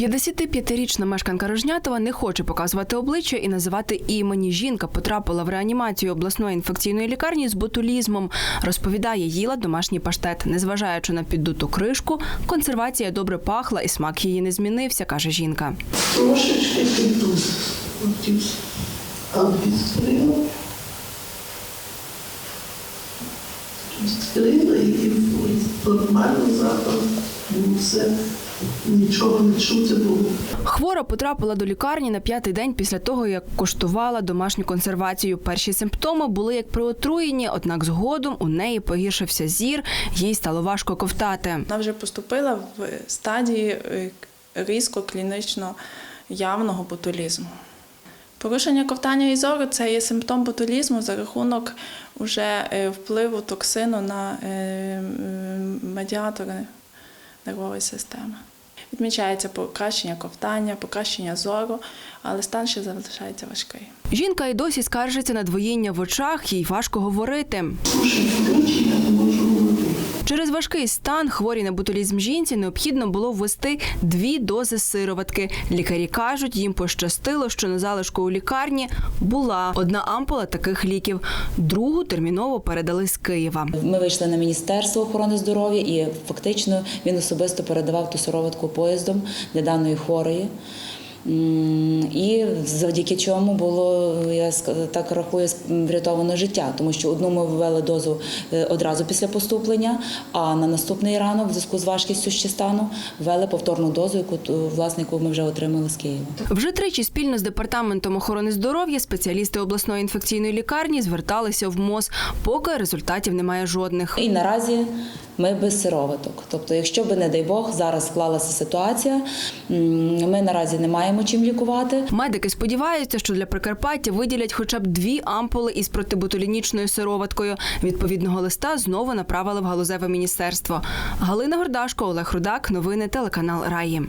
55-річна мешканка Рожнятова не хоче показувати обличчя і називати імені. Жінка потрапила в реанімацію обласної інфекційної лікарні з ботулізмом. Розповідає, їла домашній паштет. Незважаючи на піддуту кришку, консервація добре пахла і смак її не змінився, каже жінка. Трошечки піду. Відкрила і нормально запах. Ну, все, нічого не чути було. Хвора потрапила до лікарні на п'ятий день після того, як коштувала домашню консервацію. Перші симптоми були як при отруєнні, однак згодом у неї погіршився зір, їй стало важко ковтати. Вона вже поступила в стадії е, різко клінічно явного ботулізму. Порушення ковтання і зору це є симптом ботулізму за рахунок уже е, впливу токсину на е, медіатори нервової системи. Відмічається покращення ковтання, покращення зору, але стан ще залишається важкий. Жінка й досі скаржиться на двоїння в очах, їй важко говорити. Дуже круче, я не можу говорити. Через важкий стан хворій на ботулізм жінці необхідно було ввести дві дози сироватки. Лікарі кажуть, їм пощастило, що на залишку у лікарні була одна ампула таких ліків. Другу терміново передали з Києва. Ми вийшли на Міністерство охорони здоров'я і фактично він особисто передавав ту сироватку поїздом для даної хворої. І завдяки чому було, я так рахую, врятовано життя, тому що одну ми ввели дозу е, одразу після поступлення, а на наступний ранок, в зв'язку з важкістю ще стану, ввели повторну дозу, яку яку ми вже отримали з Києва. Вже тричі спільно з департаментом охорони здоров'я спеціалісти обласної інфекційної лікарні зверталися в МОЗ, поки результатів немає жодних. І наразі ми без сироваток. Тобто, якщо би, не дай Бог, зараз склалася ситуація, ми наразі не маємо чим лікувати. Медики сподіваються, що для Прикарпаття виділять хоча б дві ампули із протибутулінічною сироваткою. Відповідного листа знову направили в галузеве міністерство. Галина Гордашко, Олег Рудак. Новини телеканал Раї.